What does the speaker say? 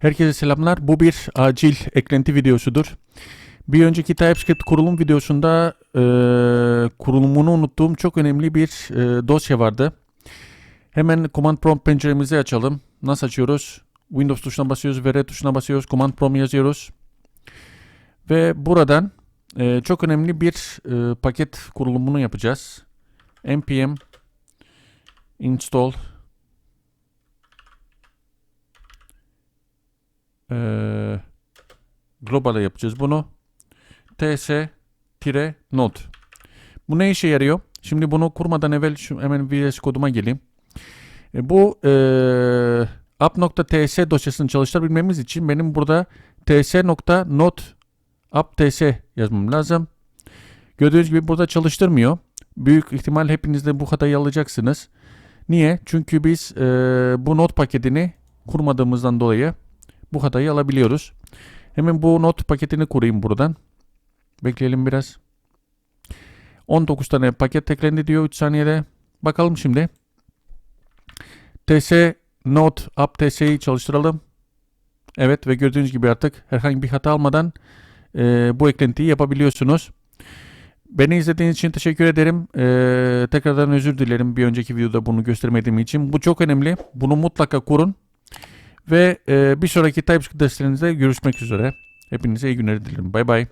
Herkese selamlar. Bu bir acil eklenti videosudur. Bir önceki TypeScript kurulum videosunda e, kurulumunu unuttuğum çok önemli bir e, dosya vardı. Hemen Command Prompt penceremizi açalım. Nasıl açıyoruz? Windows tuşuna basıyoruz ve tuşuna basıyoruz. Command Prompt yazıyoruz. Ve buradan e, çok önemli bir e, paket kurulumunu yapacağız. npm install Ee, global'e yapacağız bunu. ts-node. Bu ne işe yarıyor? Şimdi bunu kurmadan evvel şu hemen VS koduma geleyim. E, bu e, app.ts dosyasını çalıştırabilmemiz için benim burada ts.node app.ts yazmam lazım. Gördüğünüz gibi burada çalıştırmıyor. Büyük ihtimal hepiniz de bu hatayı alacaksınız. Niye? Çünkü biz e, bu not paketini kurmadığımızdan dolayı bu hatayı alabiliyoruz. Hemen bu not paketini kurayım buradan. Bekleyelim biraz. 19 tane paket eklendi diyor 3 saniyede. Bakalım şimdi. TS Node App TS'yi çalıştıralım. Evet ve gördüğünüz gibi artık herhangi bir hata almadan e, bu eklentiyi yapabiliyorsunuz. Beni izlediğiniz için teşekkür ederim. E, tekrardan özür dilerim bir önceki videoda bunu göstermediğim için. Bu çok önemli. Bunu mutlaka kurun. Ve e, bir sonraki TypeScript derslerinizde görüşmek üzere. Hepinize iyi günler dilerim. Bay bay.